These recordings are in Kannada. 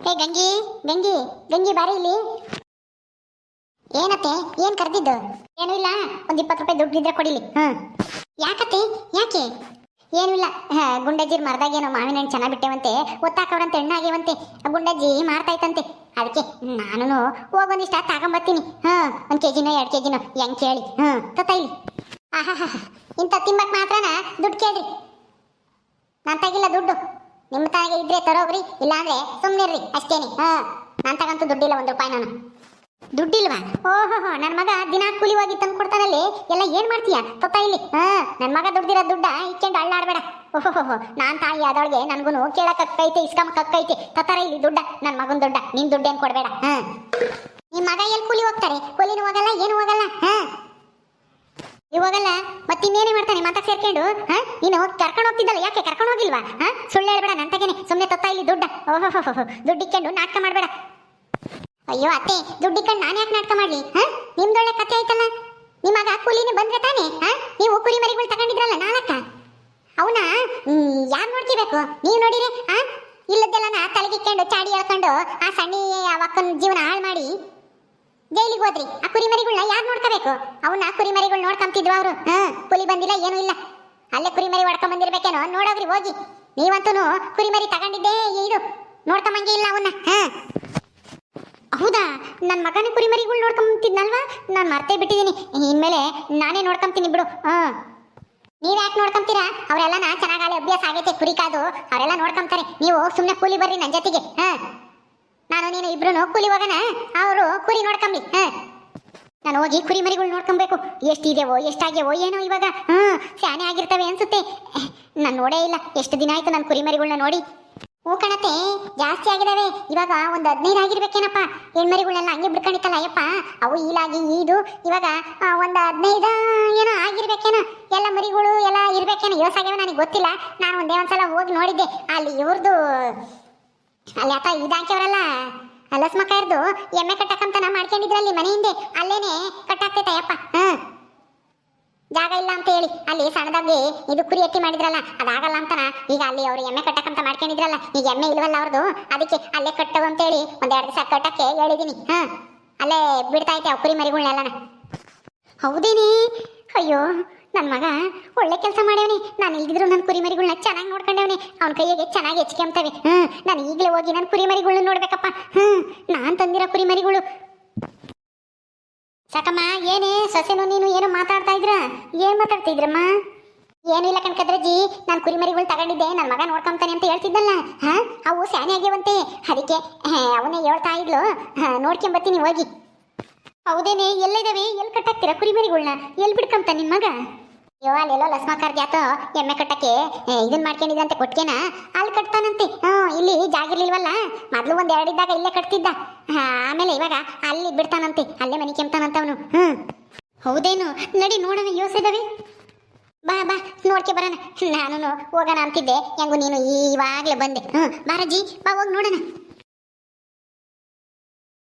ಏ ಗಂಗಿ ಗಂಗಿ ಗಂಗಿ ಬಾರಿ ಇಲ್ಲಿ. ಏನತ್ತೆ ಏನ್ ಕರೆದಿದ್ದು? ಏನೂ ಇಲ್ಲ ಒಂದ್ ಇಪ್ಪತ್ತು ರೂಪಾಯಿ ದುಡ್ಡು ಇದ್ರೆ ಕೊಡಿಲಿ. ಹ್ಮ್ ಯಾಕತ್ತೆ ಯಾಕೆ? ಏನೂ ಇಲ್ಲ ಹ, ಗುಂಡಜ್ಜಿರ್ ಮರದಾಗೇನೋ ಮಾವಿನ ಹಣ್ಣು ಚೆನ್ನಾಗಿ ಬಿಟ್ಟೆವಂತೆ ಹೆಣ್ಣು ಆಗ್ಯಾವಂತೆ ಆ ಗುಂಡಜ್ಜಿ ಮಾರ್ತಾಯ್ತಂತೆ. ಅದಕ್ಕೆ ನಾನು ಹೋಗೊಂದಿಷ್ಟ ತಗೊಂಬರ್ತೀನಿ ಹಾ ಒಂದ್ ಕೆಜಿನೋ ಎರಡು ಕೆಜಿನೋ ಹೆಂಗ್ ಕೇಳಿ. ಹ್ಮ್ ಇಲ್ಲಿ. ಆಹಾ ಇಂಥ ತಿಂಬಕ್ ಮಾತ್ರನ ದುಡ್ಡು ಕೇಳ್ರಿ. ನಾನ್ ತಗಿಲ್ಲ ದುಡ್ಡು. ನಿಮ್ಮ ತಾಯಿಗೆ ಇದ್ರೆ ತರೋಗ್ರಿ ಇಲ್ಲಾಂದ್ರೆ ಸುಮ್ಮನಿರ್ರಿ ಅಷ್ಟೇನಿ. ಹಾ ನಾನ್ ತಗಂತೂ ದುಡ್ಡಿಲ್ಲ ಒಂದು ರೂಪಾಯಿ ನಾನು. ದುಡ್ಡಿಲ್ವಾ? ಓಹೋ ನನ್ನ ಮಗ ದಿನ ಕೂಲಿ ಹೋಗಿ ತಂದು ಕೊಡ್ತಾನಲ್ಲಿ ಎಲ್ಲ ಏನ್ ಮಾಡ್ತೀಯ? ತೊತ್ತ ಇಲ್ಲಿ. ಹಾ ನನ್ನ ಮಗ ದುಡ್ದಿರೋ ದುಡ್ಡ ಇಕ್ಕೊಂಡು ಅಳ್ಳಾಡ್ಬೇಡ. ಓಹೋ ನಾನ್ ತಾಯಿ ಆದವಳಿಗೆ ನನ್ಗೂ ಕೇಳಕ್ ಕಕ್ಕೈತೆ ಇಸ್ಕಮ್ ಕಕ್ಕೈತೆ ತತ್ತಾರ ಇಲ್ಲಿ ದುಡ್ಡ ನನ್ನ ಮಗನ್ ದುಡ್ಡ ನಿನ್ ದುಡ್ಡೇನ್ ಕೊಡ್ಬೇಡ. ಹಾ. ನಿಮ್ ಮಗ ಎಲ್ ಕೂಲಿ ಹೋಗ್ತಾರೆ? ಕೂಲಿನೂ ಹೋಗಲ್ಲ ಏನು ಹೋಗಲ್ಲ? ಹಾ. ಇವಾಗಲ್ಲ ಮತ್ತೆ ಇನ್ನೇನೇ ಮಾಡ್ತಾನೆ ಮಾತಾ ಸೇರ್ಕೊಂಡು, ಹಾ? ನೀನು ಕರ್ಕೊಂಡು ಹೋಗ್ತಿದ್ದಲ್ಲ, ಯಾಕೆ ಕರ್ಕೊಂಡು ಹೋಗಿಲ್ವಾ, ಹಾ? ಸುಳ್ಳು ಹೇಳ್ಬೇಡ ನನ್ನ ತಗೇನೆ. ಸುಮ್ಮನೆ ತತ್ತ ಇಲ್ಲಿ ದುಡ್ಡ. ಓಹೋ ದುಡ್ಡಿಕ್ಕೊಂಡು ನಾಟಕ ಮಾಡಬೇಡ. ಅಯ್ಯೋ ಅತ್ತೆ ದುಡ್ಡಿಕ್ಕೊಂಡು ನಾನು ಯಾಕೆ ನಾಟಕ ಮಾಡಲಿ, ಹಾ? ನಿಮ್ದೊಳ್ಳೆ ಕತೆ ಆಯ್ತಲ್ಲ? ನಿಮಗ ಕೂಲಿನೇ ಬಂದ್ರೆ ತಾನೆ, ಹಾ? ನೀವು ಕೂಲಿ ಮರಿಗಳು ತಗೊಂಡಿದ್ರಲ್ಲ ನಾಲ್ಕ ಅವನ? ಯಾರು ನೋಡ್ಕೋಬೇಕು? ನೀವು ನೋಡಿರಿ, ಹಾ? ಇಲ್ಲದ್ದೆಲ್ಲನ ತಲೆಗಿಕ್ಕೊಂಡು ಚಾಡಿ ಹೇಳ್ಕೊಂಡು ಆ ಸಣ್ಣ ಅವಕ್ಕನ ಜೀವನ ಹಾಳು ಮಾಡಿ ಜೈಲಿಗೆ ಹೋದ್ರಿ. ಆ ಕುರಿಮರಿಗಳನ್ನ ಯಾರು ನೋಡ್ಕೋಬೇಕು? ಅವನ್ನ ಕುರಿಮರಿಗಳು ನೋಡ್ಕೊಂತಿದ್ವು ಅವರು. ಹಾ ಹುಲಿ ಬಂದಿಲ್ಲ, ಏನೂ ಇಲ್ಲ. ಅಲ್ಲೇ ಕುರಿಮರಿ ಹೊಡ್ಕೊಂಡ್ ಬಂದಿರ್ಬೇಕೇನೋ? ನೋಡೋಗ್ರಿ ಹೋಗಿ. ನೀವಂತೂ ಕುರಿಮರಿ ತಗೊಂಡಿದ್ದೇ ಇದು. ನೋಡ್ಕೊಂಬಂಗೆ ಇಲ್ಲ ಅವನ್ನ ಹಾ. ಹೌದಾ? ನನ್ನ ಮಗನ ಕುರಿಮರಿಗಳು ನೋಡ್ಕೊಂತಿದ್ನಲ್ವಾ ನಾನು ಮರ್ತೇ ಬಿಟ್ಟಿದ್ದೀನಿ ಇನ್ಮೇಲೆ ನಾನೇ ನೋಡ್ಕೊಂತೀನಿ ಬಿಡು. ಹ್ಮ್ ನೀವ್ ಯಾಕೆ ನೋಡ್ಕೊಂತೀರಾ ಅವರೆಲ್ಲ ನಾ ಚೆನ್ನಾಗಾಲೆ ಅಭ್ಯಾಸ ಆಗೈತೆ, ಕುರಿ ಕಾದು. ಅವರೆಲ್ಲ ನೋಡ್ಕೊಂತಾರೆ ನೀವು ಸುಮ್ಮನೆ ಕೂಲಿ ಬರ್ರಿ ನನ್ನ ಜೊತೆಗೆ. ಹಾ. ನಾನು ನೀನು ಇಬ್ರು ಕೂಲಿ ಹೋಗೋಣ ಅವರು ಕುರಿ ನೋಡ್ಕೊಂಬಿ, ಹ. ನಾನು ಹೋಗಿ ಕುರಿ ಮರಿಗಳು ನೋಡ್ಕೊಬೇಕು. ಎಷ್ಟಿದೆವೋ ಎಷ್ಟಾಗ್ಯವೋ, ಏನೋ ಇವಾಗ ಹ್ಮ್ ಶಾನೆ ಆಗಿರ್ತವೆ ಅನ್ಸುತ್ತೆ. ನಾನು ನೋಡೇ ಇಲ್ಲ. ಎಷ್ಟು ದಿನ ಆಯ್ತು ನಾನು ಕುರಿ ಮರಿಗಳನ್ನ ನೋಡಿ. ಹೂ ಕಣತೆ, ಜಾಸ್ತಿ ಆಗಿದಾವೆ. ಇವಾಗ ಒಂದು ಹದಿನೈದು ಆಗಿರ್ಬೇಕೇನಪ್ಪ. ಹೆಣ್ಮರಿಗಳನ್ನೆಲ್ಲ ಹಂಗೆ ಬಿಡ್ಕೊಂಡಿತ್ತಲ್ಲ ಅಯ್ಯಪ್ಪ. ಅವು ಈಲಾಗಿ, ಈದು. ಇವಾಗ ಒಂದು ಹದಿನೈದು ಏನೋ ಆಗಿರ್ಬೇಕೇನೋ. ಎಲ್ಲ ಮರಿಗಳು ಎಲ್ಲ ಇರ್ಬೇಕೇನೋ. ಯೋಸಾಗ್ಯವ ನನಗೆ ಗೊತ್ತಿಲ್ಲ. ನಾನು ಒಂದೇ ಒಂದ್ಸಲ ಹೋಗಿ ನೋಡಿದ್ದೆ. ಅಲ್ಲಿ ಇವ್ರದ್ದು ಅಲ್ಲಿ ಅಲಸ್ ಮಕ್ಕ ಲಸ್ಮಕಾರ್ದು ಎಮ್ಮೆ ಕಟ್ಟಕ್ಕಂತನ ಮಾಡ್ಕೊಂಡಿದ್ರಲ್ಲಿ ಮನೆ ಹಿಂದೆ ಅಲ್ಲೇನೆ ಕಟ್ಟಾಕ್ತೈತಯ್ಯಪ್ಪ. ಹ್ಮ್ ಜಾಗ ಇಲ್ಲ ಅಂತ ಹೇಳಿ, ಅಲ್ಲಿ ಸಣ್ಣದಾಗಿ ಇದು ಕುರಿ ಎತ್ತಿ ಮಾಡಿದ್ರಲ್ಲ, ಅದಾಗಲ್ಲ ಅಂತನ, ಈಗ ಅಲ್ಲಿ ಅವರು ಎಮ್ಮೆ ಕಟ್ಟಕಂತ ಮಾಡ್ಕೊಂಡಿದ್ರಲ್ಲ, ಈಗ ಎಮ್ಮೆ ಇಲ್ವಲ್ಲ ಅವ್ರದ್ದು ಅದಕ್ಕೆ ಅಲ್ಲೇ ಕಟ್ಟವು ಅಂತೇಳಿ ಒಂದೆರಡು ದಿವಸ ಕಟ್ಟಕ್ಕೆ ಹೇಳಿದೀನಿ. ಹಾ. ಅಲ್ಲೇ ಬಿಡ್ತಾ ಐತೆ ಕುರಿ ಮರಿಗಳ್ನೆಲ್ಲನ. ಹೌದೇನೆ? ಅಯ್ಯೋ. ನನ್ನ ಮಗ ಒಳ್ಳೆ ಕೆಲಸ ಮಾಡ್ಯವನಿ. ನಾನು ಇಲ್ದಿದ್ರು ನನ್ನ ಕುರಿಮರಿಗಳನ್ನ ಚೆನ್ನಾಗಿ ನೋಡ್ಕೊಂಡವನಿ. ಅವನ ಕೈಯಾಗೆ ಚೆನ್ನಾಗಿ ಹೆಚ್ಕೊಂತವೆ ಹ್ಞೂ ನಾನು ಈಗಲೇ ಹೋಗಿ ನನ್ನ ಕುರಿಮರಿಗಳನ್ನ ನೋಡ್ಬೇಕಪ್ಪ. ಹ್ಞೂ ನಾನು ತಂದಿರೋ ಕುರಿಮರಿಗಳು. ಸಾಕಮ್ಮ, ಏನೇ, ಸೊಸೆನು ನೀನು ಏನೋ ಮಾತಾಡ್ತಾ ಇದ್ರ? ಮಾತಾಡ್ತಾ ಮಾತಾಡ್ತಿದ್ರಮ್ಮ ಏನು ಇಲ್ಲ ಕಣ್ಕದ್ರಜ್ಜಿ ನಾನು ಕುರಿಮರಿಗಳು ತಗೊಂಡಿದ್ದೆ. ನನ್ನ ಮಗ ನೋಡ್ಕೊಂತಾನೆ ಅಂತ ಹೇಳ್ತಿದ್ದಲ್ಲ. ಹಾಂ, ಅವು ಸ್ಯಾನೆ ಆಗ್ಯಾವಂತೆ. ಅದಕ್ಕೆ ಅವನೇ ಹೇಳ್ತಾ ಇದ್ಲು. ನೋಡ್ಕೊಂಬತ್ತೀನಿ, ಹೋಗಿ. ಹೌದೇನೆ, ಎಲ್ಲಿದಾವೆ? ಎಲ್ಲಿ ಕಟ್ಟಾಕ್ತೀರಾ ಕುರಿಮರಿಗಳ್ನ? ಎಲ್ಲಿ ಬಿಡ್ಕೊಂತ ನಿನ್ನ ಮಗ? ಅಯ್ಯೋ ಅಲ್ಲೆಲ್ಲೋ ಲಸ್ಮಾಕಾರ್ ಜಾತ ಎಮ್ಮೆ ಕಟ್ಟಕ್ಕೆ ಇದನ್ ಮಾಡ್ಕೊಂಡಿದಂತೆ ಕೊಟ್ಕೇನ ಅಲ್ಲಿ ಕಟ್ತಾನಂತೆ. ಹ್ಮ್ ಇಲ್ಲಿ ಜಾಗಿರ್ಲಿಲ್ವಲ್ಲ? ಮೊದ್ಲು ಒಂದ್ ಎರಡಿದ್ದಾಗ ಇಲ್ಲೇ ಕಟ್ತಿದ್ದ. ಆಮೇಲೆ ಇವಾಗ ಅಲ್ಲಿ ಬಿಡ್ತಾನಂತೆ, ಅಲ್ಲೇ ಮನೆ ಕೆಮ್ತಾನಂತ ಅವನು ಹ್ಮ್ ಹೌದೇನು? ನಡಿ, ನೋಡೋಣ ಯೋಸಿದವೆ ಬಾ ಬಾ, ನೋಡ್ಕೆ ಬರೋಣ. ನಾನು ಹೋಗೋಣ ಅಂತಿದ್ದೆ. ಹೆಂಗು ನೀನು ಇವಾಗ್ಲೇ ಬಂದೆ. ಹ್ಞೂ ಬಾರಜ್ಜಿ ಬಾ, ಹೋಗಿ ನೋಡೋಣ.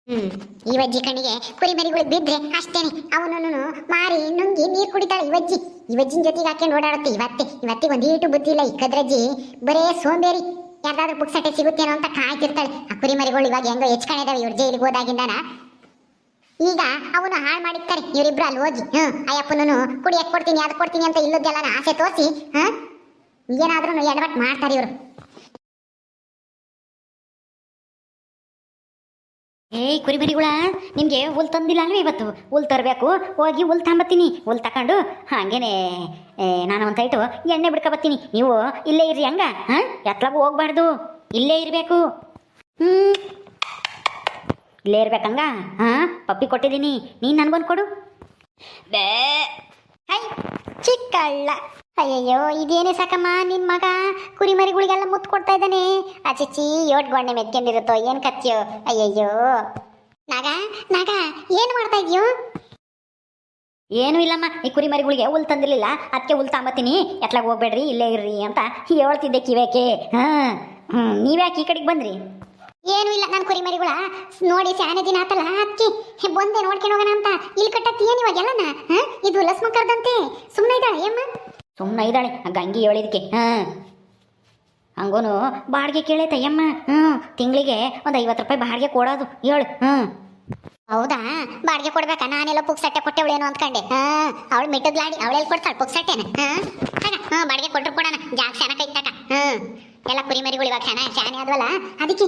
ಹ್ಮ್. ಈ ವಜ್ಜಿ ಕಣ್ಣಿಗೆ ಕುರಿ ಮರಿಗಳು ಬಿದ್ರೆ ಅಷ್ಟೇನೆ. ಅವನನ್ನು ಮಾರಿ ನುಂಗಿ ನೀರು ಕುಡಿತಾಳೆ ಇವಜ್ಜಿ. ಇವಜ್ಜಿನ್ ಜೊತೆಗೆ ಹಾಕೊಂಡು ಓಡಾಡುತ್ತೆ ಇವತ್ತೆ. ಇವತ್ತಿಗೆ ಒಂದೀಟು ಬುದ್ಧಿ ಇಲ್ಲ ಈ ಕದ್ರಜ್ಜಿ. ಬರೇ ಸೋಂಬೇರಿ. ಯಾರ್ದಾದ್ರೂ ಪುಕ್ಸಟ್ಟೆ ಸಿಗುತ್ತೇನೋ ಅಂತ ಕಾಯ್ತಿರ್ತಾಳೆ. ಆ ಕುರಿ ಮರಿಗಳು ಇವಾಗ ಹೆಂಗೋ ಹೆಚ್ಕೊಂಡಿದಾವೆ ಇವ್ರ ಜೈಲಿಗೆ ಹೋದಾಗಿಂದಾನ. ಈಗ ಅವನು ಹಾಳು ಮಾಡಿರ್ತಾರೆ. ಇವರಿಬ್ರು ಅಲ್ಲಿ ಹೋಗಿ ಹ್ಞೂ ಅಯ್ಯಪ್ಪನೂ ಕುಡಿಯಕ್ ಕೊಡ್ತೀನಿ ಅದು ಕೊಡ್ತೀನಿ ಅಂತ ಇಲ್ಲದೆಲ್ಲ ಆಸೆ ತೋರಿಸಿ ಹಾ ಏನಾದ್ರೂ ಎಡವಟ್ಟು ಮಾಡ್ತಾರೆ ಇವರು. ಏಯ್ ಕುರಿಮರಿಗಳ ನಿಮಗೆ ಹುಲ್ ತಂದಿಲ್ಲ ಅಲ್ವೇ ಇವತ್ತು? ಹುಲ್ ತರಬೇಕು ಹೋಗಿ ಹುಲ್ ತಗೊಂಬತ್ತೀನಿ ಹುಲ್ ತಕೊಂಡು ಹಾಗೇನೆ ನಾನು ಒಂದು ಇಟ್ಟು ಎಣ್ಣೆ ಬಿಡ್ಕೊಬತ್ತೀನಿ ನೀವು ಇಲ್ಲೇ ಇರ್ರಿ ಹಂಗ ಹಾಂ? ಎತ್ಲಾಗೂ ಹೋಗ್ಬಾರ್ದು. ಇಲ್ಲೇ ಇರಬೇಕು. ಹ್ಞೂ ಇಲ್ಲೇ ಇರ್ಬೇಕಂಗ ಹಾಂ? ಪಪ್ಪಿ ಕೊಟ್ಟಿದ್ದೀನಿ. ನೀನು ನನಗೊಂದು ಕೊಡು. ಬೇ. ಹೈ ಚಿಕ್ಕಳ್ಳ. ಅಯ್ಯಯ್ಯೋ ಇದೇನೇ ಸಾಕಮ್ಮ ನಿನ್ ಮಗ ಕುರಿಮರಿಗಳಿಗೆಲ್ಲ ಮುತ್ತು ಕೊಡ್ತಾ ಇದ್ದಾನೆ. ಅಚಿಚ್ಚಿ ಯೋಟ್ ಗೊಂಡೆ ಮೆತ್ಕೊಂಡಿರುತ್ತೋ ಏನ್ ಕತ್ತಿಯೋ? ಅಯ್ಯಯ್ಯೋ. ನಾಗ ನಾಗ ಏನು ಮಾಡ್ತಾ ಇದೀಯೋ? ಏನೂ ಇಲ್ಲಮ್ಮ ಈ ಕುರಿಮರಿಗಳಿಗೆ ಹುಲ್ ತಂದಿರಲಿಲ್ಲ. ಅದಕ್ಕೆ ಹುಲ್ ತಗೊಂಬತ್ತೀನಿ ಎತ್ಲಾಗ ಹೋಗ್ಬೇಡ್ರಿ ಇಲ್ಲೇ ಇರ್ರಿ ಅಂತ ಹೇಳ್ತಿದ್ದೆ ಕಿವೇಕೆ ಹಾ. ಹ್ಞೂ ನೀವ್ಯಾಕೆ ಈ ಕಡೆಗೆ ಬಂದ್ರಿ? ಏನು ಇಲ್ಲ ನಾನು ಕುರಿಮರಿಗಳ. ನೋಡಿ ಸ್ಯಾನೆ ದಿನ ಆತಲ್ಲ ಅದಕ್ಕೆ ಬಂದೆ ನೋಡ್ಕೊಂಡು ಹೋಗೋಣ ಅಂತ. ಇಲ್ಲಿ ಕಟ್ಟತ್ತಿ ಏನು ಇವಾಗ ಎಲ್ಲನ ಹ? ಇದು ಲಸ್ಮ ಕರ್ದಂತೆ ಸುಮ್ಮನೆ ಇದ್ದಾಳೆ ಏಮ್ಮ? ಸುಮ್ಮನೆ ಇದ್ದಾಳೆ. ಆ ಗಂಗಿ ಹೇಳಿದಕ್ಕೆ ಹಾಂ. ಹಂಗೋನು ಬಾಡಿಗೆ ಕೇಳೈತೆ ಅಯ್ಯಮ್ಮ ಹ್ಞೂ ತಿಂಗಳಿಗೆ ಒಂದು ಐವತ್ತು ರೂಪಾಯಿ ಬಾಡಿಗೆ ಕೊಡೋದು. ಹೇಳು. ಹ್ಞೂ ಹೌದಾ? ಬಾಡಿಗೆ ಕೊಡ್ಬೇಕ? ನಾನೆಲ್ಲ ಪುಕ್ಸಟ್ಟೆ ಕೊಟ್ಟೆವಳೇನು ಅಂದ್ಕೊಂಡೆ. ಹಾಂ. ಅವಳು ಮಿಟ್ಟಗ್ಲಾಡಿ ಅವಳೆಲ್ಲಿ ಕೊಡ್ತಾಳೆ ಪುಕ್ಸಟ್ಟೆನ ಹಾಂ. ಹಾಂ, ಬಾಡಿಗೆ ಕೊಟ್ಟರು ಕೊಡೋಣ. ಜಾಗ ಶಾನ ಕೈ ಹ್ಞೂ ಎಲ್ಲ ಕುರಿ ಮರಿಗಳು ಇವಾಗ ಶಾನ ಶಾನೆ ಆದ್ವಲ್ಲ? ಅದಕ್ಕೆ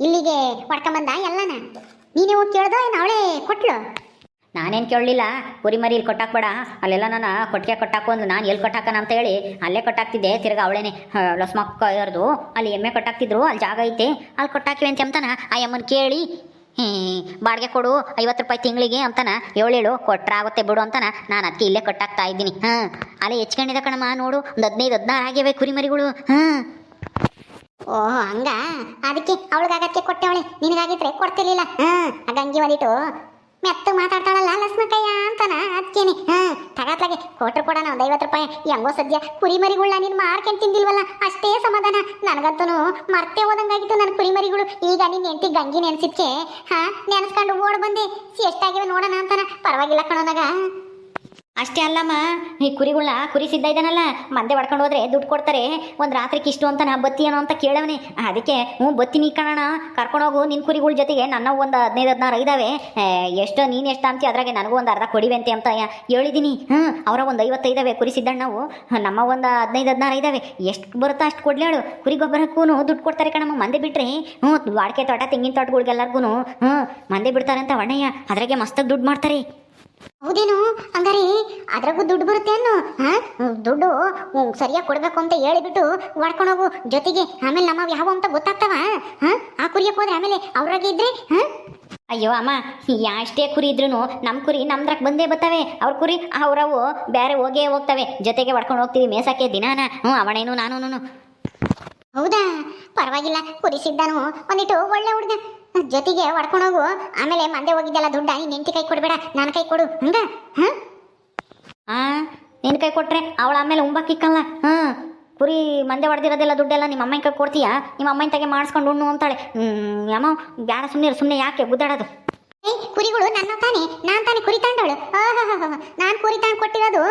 ಇಲ್ಲಿಗೆ ಹೊಡ್ಕೊಂಬಂದ ಎಲ್ಲನ? ನೀನೇ ಹೋಗಿ ಕೇಳ್ದೋ ಏನು ಅವಳೇ ಕೊಟ್ಲು? ನಾನೇನು ಕೇಳಲಿಲ್ಲ? ಕುರಿ ಮರಿ ಇಲ್ಲಿ ಕೊಟ್ಟಾಕ್ಬೇಡ ಅಲ್ಲೆಲ್ಲ ನಾನು ಕೊಟ್ಟಿಗೆ ಕೊಟ್ಟಾಕು ಅಂದು ನಾನು ಎಲ್ಲಿ ಕೊಟ್ಟಾಕನ ಅಂತ ಹೇಳಿ ಅಲ್ಲೇ ಕೊಟ್ಟಾಕ್ತಿದ್ದೆ. ತಿರ್ಗಾ ಅವಳೇನೆ ಲಸ್ಮಕ್ಕ ಇರೋದು. ಅಲ್ಲಿ ಎಮ್ಮೆ ಕೊಟ್ಟಾಕ್ತಿದ್ರು. ಅಲ್ಲಿ ಜಾಗ ಐತೆ. ಅಲ್ಲಿ ಕೊಟ್ಟಾಕಿವೆ ಅಂತ ಅಂತಾನ. ಆ ಅಮ್ಮನ ಕೇಳಿ ಬಾಡಿಗೆ ಕೊಡು, ಐವತ್ತು ರೂಪಾಯಿ ತಿಂಗಳಿಗೆ ಅಂತಾನ. ಏಳೇಳು ಕೊಟ್ರೆ ಆಗುತ್ತೆ ಬಿಡು ಅಂತಾನ. ನಾನು ಅದಕ್ಕೆ ಇಲ್ಲೇ ಕೊಟ್ಟಾಕ್ತಾ ಇದ್ದೀನಿ. ಹಾಂ, ಅಲ್ಲೇ ಹೆಚ್ಕೊಂಡಿದೆ ಕಣಮ್ಮ, ನೋಡು. ಒಂದು ಹದಿನೈದು, ಹದಿನಾರು ಆಗಿವೆ ಕುರಿಮರಿಗಳು ಹಾಂ. ಓ ಹಂಗ? ಅದಕ್ಕೆ ಅವಳಿಗಾಗತ್ತೆ ಕೊಟ್ಟೆವಳೆ ನಿನಗಾಗಿದ್ರೆ ಕೊಡ್ತಿರ್ಲಿಲ್ಲ. ಹಾ ಗಂಗಿ ಒಂದಿಟ್ಟು ಮೆತ್ತ ಮಾತಾಡ್ತಾಳಲ್ಲ ಲಕ್ಷ್ಮಕ್ಕಯ್ಯ ಅಂತಾನ? ಅದಕ್ಕೇನೆ ಹಾ ತಗಾತ್ಲಾಗೆ ಕೊಟ್ರು ಕೊಡೋಣ, ಒಂದು ಐವತ್ತು ರೂಪಾಯಿ. ಹೆಂಗೋ ಸದ್ಯ ಕುರಿ ಮರಿಗಳನ್ನ ನೀನು ಮಾರ್ಕೊಂಡ್ ತಿಂದಿಲ್ವಲ್ಲ? ಅಷ್ಟೇ ಸಮಾಧಾನ. ನನಗಂತೂ ಮರ್ತೆ ಹೋದಂಗಾಗಿತ್ತು ನನ್ನ ಕುರಿ ಮರಿಗಳು ಈಗ ನಿನ್ನ ಹೆಂಡತಿ ಗಂಗಿ ನೆನೆಸಿದ್ಕೆ ಹಾ, ನೆನ್ಸ್ಕೊಂಡು ಓಡ್ ಬಂದೆ. ಎಷ್ಟಾಗಿವೆ ನೋಡೋಣ ಅಂತಾನ. ಪರವಾಗಿಲ್ಲ ಕಣೋನಾಗ ಅಷ್ಟೇ ಅಲ್ಲಮ್ಮ, ಈ ಕುರಿಗಳನ್ನ ಕುರಿ ಸಿದ್ಧ ಇದ್ದಾನಲ್ಲ ಮಂದೆ ಹೊಡ್ಕೊಂಡು ಹೋದ್ರೆ ದುಡ್ಡು ಕೊಡ್ತಾರೆ. ಒಂದು ರಾತ್ರಿಗೆ ಇಷ್ಟು ಅಂತ ನಾ ಬತ್ತಿ ಏನೋ ಅಂತ ಕೇಳವನೆ. ಅದಕ್ಕೆ ಹ್ಞೂ ಬತ್ತೀನಿ ಕಣಣ ಕರ್ಕೊಂಡೋಗು ನಿನ್ನ ಕುರಿಗಳ ಜೊತೆಗೆ ನನ್ನ ಒಂದು ಹದಿನೈದು, ಹದಿನಾರು ಇದ್ದಾವೆ ಎಷ್ಟು ನೀನು ಎಷ್ಟು ಅಂತಿ, ಅದ್ರಾಗೆ ನನಗೂ ಒಂದು ಅರ್ಧ ಕೊಡಿವಂತೆ ಅಂತ ಹೇಳಿದ್ದೀನಿ ಹ್ಞೂ, ಅವರ ಒಂದು ಐವತ್ತೈದಾವೆ ಕುರಿ ಸಿದ್ದಣ್ಣ ನಾವು. ನಮ್ಮ ಒಂದು ಹದಿನೈದು, ಹದಿನಾರು ಇದ್ದಾವೆ ಎಷ್ಟು ಬರುತ್ತೋ ಅಷ್ಟು ಕೊಡ್ಲೇಳು ಕುರಿ ಗೊಬ್ಬರಕ್ಕೂ ದುಡ್ಡು ಕೊಡ್ತಾರೆ ಕಣಮ್ಮ, ಮಂದೆ ಬಿಟ್ರೆ. ಹ್ಞೂ, ವಾಡಿಕೆ ತೋಟ, ತೆಂಗಿನ ತೋಟಗಳಿಗೆಲ್ಲರಿಗೂ ಹ್ಞೂ, ಮಂದೆ ಬಿಡ್ತಾರೆ ಅಂತ ಒಣ್ಣಯ್ಯ ಅದ್ರಾಗೆ ಮಸ್ತಾಗಿ ದುಡ್ಡು ಮಾಡ್ತಾರೆ. ಹೌದೇನು? ಹಂಗಾರೆ ಅದ್ರಾಗೂ ದುಡ್ಡು ಬರುತ್ತೆ ಅನ್ನು? ಹಾ? ದುಡ್ಡು ಸರಿಯಾಗಿ ಕೊಡ್ಬೇಕು ಅಂತ ಹೇಳಿಬಿಟ್ಟು ಹೊಡ್ಕೊಂಡು ಹೋಗು. ಜೊತೆಗೆ ಆಮೇಲೆ ನಮ್ಮ ಯಾವ ಅಂತ ಗೊತ್ತಾಗ್ತಾವ? ಹಾ? ಆ ಕುರಿಯಕ್ಕೆ ಹೋದ್ರೆ ಆಮೇಲೆ ಅವ್ರಾಗೆ ಇದ್ರೆ ಹಾ? ಅಯ್ಯೋ ಅಮ್ಮ ಯಾಷ್ಟೇ ಕುರಿ ಇದ್ರೂ ನಮ್ಮ ಕುರಿ ನಮ್ದ್ರಾಗ ಬಂದೇ ಬರ್ತಾವೆ. ಅವ್ರ ಕುರಿ ಅವ್ರವು ಬೇರೆ ಹೋಗೇ ಹೋಗ್ತವೆ. ಜೊತೆಗೆ ಹೊಡ್ಕೊಂಡು ಹೋಗ್ತೀವಿ ಮೇಸಕ್ಕೆ ದಿನಾನ. ಹ್ಞೂ ಅವನೇನು ನಾನು ಹೌದಾ? ಪರವಾಗಿಲ್ಲ ಕುರಿ ಸಿದ್ಧಾನು ಒಂದಿಟ್ಟು ಒಳ್ಳೆ ಹುಡುಗ. ಜೊತೆಗೆ ಹೋಗು. ಆಮೇಲೆ ಮಂದೆ ಹೋಗಿದ್ದೆಲ್ಲ ದುಡ್ಡ ನೀನ್ ಹೆಂಡತಿ ಕೈ ಕೊಡ್ಬೇಡ ನನ್ನ ಕೈ ಕೊಡು. ಹಂಗ? ಹಾಂ? ಆ ನಿನ್ನ ಕೈ ಕೊಟ್ರೆ ಅವಳ ಆಮೇಲೆ ಉಂಬಾಕಿಕ್ಕಲ್ಲ ಹಾಂ, ಕುರಿ ಮಂದೆ ಹೊಡೆದಿರೋದೆಲ್ಲ ದುಡ್ಡೆಲ್ಲ ನಿಮ್ಮ ಅಮ್ಮನ ಕೈ ಕೊಡ್ತೀಯಾ? ನಿಮ್ಮ ಅಮ್ಮನ ತಗೆ ಮಾಡಿಸ್ಕೊಂಡು ಉಣ್ಣು ಅಂತಾಳೆ. ಹ್ಞೂ ಅಮ್ಮ ಬ್ಯಾಡ ಸುಮ್ಮನೆ ಸುಮ್ಮನೆ ಯಾಕೆ ಗುದ್ದಾಡೋದು ಕುರಿಗಳು ನನ್ನ ತಾನೆ? ನಾನ್ ತಾನೆ ಕುರಿ ತಂಡವಳು? ನಾನ್ ಕುರಿ ತಂದು ಕೊಟ್ಟಿರೋದು?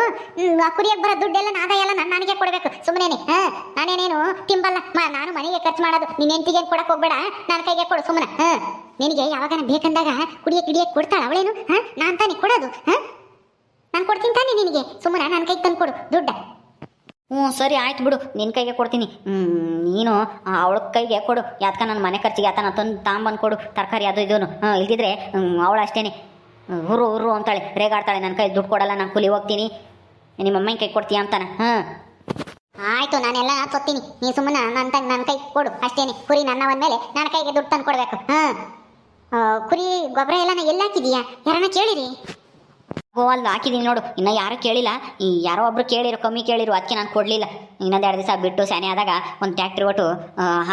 ಆ ಕುರಿಯಾಗ ಬರೋ ದುಡ್ಡೆಲ್ಲ ನಾದ ಎಲ್ಲ ನಾನು, ನನಗೆ ಕೊಡಬೇಕು. ಸುಮ್ಮನೆ ಹಾ? ನಾನೇನೇನು ತಿಂಬಲ್ಲ? ಮಾ, ನಾನು ಮನೆಗೆ ಖರ್ಚು ಮಾಡೋದು. ನಿನ್ನ ಹೆಂಡತಿಗೆ ಕೊಡಕ್ ಹೋಗ್ಬೇಡ? ನನ್ನ ಕೈಗೆ ಕೊಡು, ಸುಮ್ಮನೆ, ಹಾ? ನಿನಗೆ ಯಾವಾಗ ಬೇಕಂದಾಗ ಕುಡಿಯಕ್ಕೆ ಗಿಡಿಯಕ್ಕೆ ಕೊಡ್ತಾಳೆ ಅವಳೇನು? ಹಾ? ನಾನ್ ತಾನೆ ಕೊಡೋದು, ಹಾ? ನಾನು ಕೊಡ್ತೀನಿ ತಾನೆ ನಿನಗೆ? ಸುಮ್ಮನೆ ನನ್ನ ಕೈಗೆ ತಂದು ಕೊಡು ದುಡ್ಡ. ಹ್ಞೂ, ಸರಿ, ಆಯ್ತು ಬಿಡು. ನಿನ್ನ ಕೈಗೆ ಕೊಡ್ತೀನಿ. ನೀನು ಅವಳ ಕೈಗೆ ಕೊಡು. ಯಾತ್ಕ ನನ್ನ ಮನೆ ಖರ್ಚಿಗೆ ಆತನ ತಂದು ತಾಂಬಂದು ಕೊಡು. ತರಕಾರಿ ಅದು ಇದೂ ಹಾಂ, ಇಲ್ದಿದ್ರೆ ಅವಳು ಅಷ್ಟೇನೆ. ಹುರು ಹುರು ಅಂತಾಳೆ. ರೇಗಾಡ್ತಾಳೆ. ನನ್ನ ಕೈ ದುಡ್ಡು ಕೊಡಲ್ಲ, ನಾನು ಕೂಲಿ ಹೋಗ್ತೀನಿ. ನಿಮ್ಮ ಅಮ್ಮನ ಕೈ ಕೊಡ್ತೀಯ ಅಂತಾನೆ. ಹಾಂ. ಆಯಿತು, ನಾನೆಲ್ಲ ತೊತ್ತೀನಿ ನೀ ಸುಮ್ಮನೆ ನನ್ನ ತಂಗ ನನ್ನ ಕೈ ಕೊಡು. ಅಷ್ಟೇನೆ. ಕುರಿ ನನ್ನ ಮೇಲೆ ನನ್ನ ಕೈಗೆ ದುಡ್ಡು ತಂದು ಕೊಡಬೇಕು. ಹಾಂ. ಕುರಿ, ಗೊಬ್ಬರ ಎಲ್ಲ ನಾ ಎಲ್ಲಿ ಹಾಕಿದೀಯಾ? ಯಾರನ್ನ ಕೇಳಿರಿ. ಓ ಅಲ್ಲಿ ಹಾಕಿದ್ದೀನಿ ನೋಡು. ಇನ್ನು ಯಾರು ಕೇಳಿಲ್ಲ. ಈ ಯಾರೋ ಒಬ್ರು ಕೇಳಿರು ಕಮ್ಮಿ ಕೇಳಿರು. ಅದಕ್ಕೆ ನಾನು ಕೊಡಲಿಲ್ಲ. ಇನ್ನೊಂದು ಎರಡು ದಿವಸ ಬಿಟ್ಟು ಸ್ಯಾನೆ ಆದಾಗ ಒಂದು ಟ್ಯಾಕ್ಟ್ರಿ ಒಟ್ಟು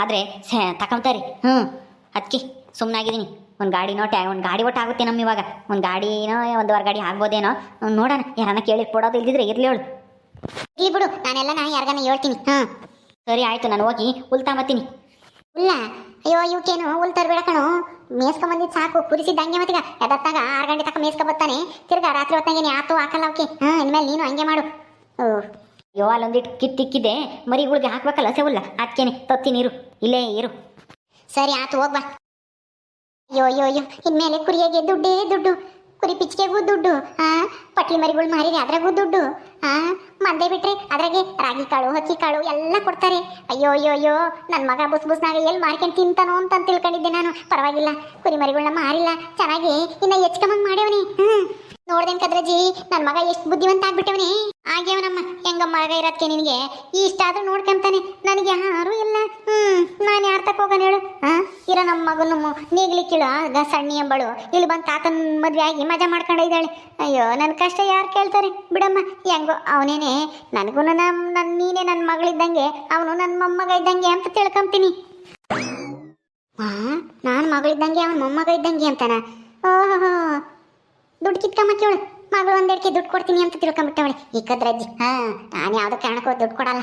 ಆದರೆ ಸ್ಯಾ ತಕೊಂತಾರೆ ಹ್ಞೂ ಅದಕ್ಕೆ ಸುಮ್ಮನಾಗಿದ್ದೀನಿ ಒಂದು ಗಾಡಿನೋ ಟ್ಯಾ ಒಂದು ಗಾಡಿ ಒಟ್ಟು ಆಗುತ್ತೆ ನಮ್ಮ ಇವಾಗ. ಒಂದು ಗಾಡಿನೋ ಒಂದುವರೆ ಗಾಡಿ ಆಗ್ಬೋದೇನೋ. ನೋಡೋಣ. ಯಾರನ್ನ ಕೇಳಿ ಕೊಡೋದು ಇಲ್ದಿದ್ರೆ ಇರ್ಲಿ ಹೇಳು ಇಲ್ಲಿ ಬಿಡು. ನಾನೆಲ್ಲ ನಾ ಯಾರಿಗಾನ ಹೇಳ್ತೀನಿ. ಹಾಂ. ಸರಿ ಆಯಿತು. ನಾನು ಹೋಗಿ ಉಲ್ತಾಂಬತ್ತೀನಿ ಇಲ್ಲ ಅಯ್ಯೋ ಇವಕ್ಕೇನು ಹುಲ್ ತರಬೇಡ ಕಣೋ. ಮೇಸ್ಕೊಂಬಂದಿದ್ದು ಸಾಕು, ಕುದಿಸಿದ್ದ ಹಂಗೆ ಮತ್ತೀಗ. ಎದತ್ತಾಗ ಆರು ಗಂಟೆ ತಕ್ಕ ಮೇಸ್ಕೊ ಬರ್ತಾನೆ ತಿರ್ಗಾ ರಾತ್ರಿ ಹೊತ್ತಂಗೆ ಆತು ಹಾಕಲ್ಲ ಅವಕ್ಕೆ ಹಾ, ಇನ್ಮೇಲೆ ನೀನು ಹಂಗೆ ಮಾಡು. ಓ. ಅಯ್ಯೋ ಅಲ್ಲೊಂದಿಟ್ಟು ಕಿತ್ತಿಕ್ಕಿದೆ ಮರಿಗಳಿಗೆ ಹಾಕ್ಬೇಕಲ್ಲ ಸೆವುಲ್ಲ. ಅದಕ್ಕೇನೆ ತತ್ತಿ ನೀರು. ಇಲ್ಲೇ ಇರು. ಸರಿ, ಆತು ಹೋಗ್ಬಾ ಅಯ್ಯೋ ಅಯ್ಯೋ ಅಯ್ಯೋ. ಇನ್ಮೇಲೆ ಕುರಿಯಾಗೆ ದುಡ್ಡೇ ದುಡ್ಡು. ಕುರಿ ಪಿಚ್ಕೆಗೂ ದುಡ್ಡು. ಆ ಪಟ್ಲಿ ಮರಿಗಳು ಮಾರಿಗೆ ಅದ್ರಾಗೂ ದುಡ್ಡು. ಮಂದೆ ಬಿಟ್ರೆ ಅದ್ರಾಗೆ ರಾಗಿ ಕಾಳು, ಹಕ್ಕಿ ಕಾಳು ಎಲ್ಲ ಕೊಡ್ತಾರೆ. ಅಯ್ಯೋ ಅಯ್ಯೋ ಅಯ್ಯೋ ನನ್ನ ಮಗ ಬುಸ್ ಬುಸ್ನಾಗ ಎಲ್ಲಿ ಮಾರ್ಕೊಂಡು ತಿಂತಾನೋ ಅಂತ ತಿಳ್ಕೊಂಡಿದ್ದೆ ನಾನು. ಪರವಾಗಿಲ್ಲ ಕುರಿಮರಿಗಳನ್ನ ಮಾರಿಲ್ಲ, ಚೆನ್ನಾಗಿ ಇನ್ನ ಹೆಚ್ಕಮಂಗ್ ಮಾಡ್ಯವನಿ. ಹ್ಮ್. ನೋಡ್ದೇನ್ ಕದ್ರಜಿ ನನ್ನ ಮಗ ಎಷ್ಟು ಬುದ್ಧಿವಂತ ಆಗ್ಬಿಟ್ಟವನಿ. ಆಗ್ಯವನಮ್ಮ ಹೆಂಗ ಮಗ ಇರತ್ಕೆ ನಿನಗೆ? ಇಷ್ಟಾದ್ರೂ ನೋಡ್ಕೊಂತಾನೆ. ನನಗೆ ಯಾರು ಇಲ್ಲ. ಹ್ಮ್, ನಾನು ಯಾರ ತಕ್ಕ ಹೋಗೋಣ ಹೇಳು? ಹಾ ಇರೋ ನಮ್ಮ ಮಗನು ನೀಗ್ಲಿಕ್ಕಿಳು ಆಗ ಸಣ್ಣಿ ಎಂಬಳು. ಇಲ್ಲಿ ಬಂದು ತಾತನ ಮದ್ವೆ ಆಗಿ ಮಜಾ ಮಾಡ್ಕೊಂಡು ಇದ್ದಾಳೆ ಅಯ್ಯೋ ನನ್ನ ಕಷ್ಟ ಯಾರು ಕೇಳ್ತಾರೆ? ಬಿಡಮ್ಮ, ಹೆಂಗೋ ಅವನೇನೆ. ನನಗೂ ನಮ್ಮ ನನ್ನ ನೀನೇ ನನ್ನ ಮಗಳಿದ್ದಂಗೆ, ಅವನು ನನ್ನ ಮೊಮ್ಮಗ ಇದ್ದಂಗೆ ಅಂತ ತಿಳ್ಕೊಂತೀನಿ ಹಾ ನಾನು ಮಗಳಿದ್ದಂಗೆ, ಅವನ ಮೊಮ್ಮಗ ಇದ್ದಂಗೆ ಅಂತಾನ? ಓಹೋ ದುಡ್ಡು ಕಿತ್ಕೊಂಬತ್ತಿವಳು ಮಗಳು ಒಂದೆರಡ್ಕೆ ದುಡ್ಡು ಕೊಡ್ತೀನಿ ಅಂತ ತಿಳ್ಕೊಂಬಿಟ್ಟವಳೆ. ಈ ಕದ್ರಜ್ಜಿ. ಹಾ, ನಾನು ಯಾವ್ದೋ ಕಾರಣಕ್ಕೂ ದುಡ್ಡು ಕೊಡಲ್ಲ.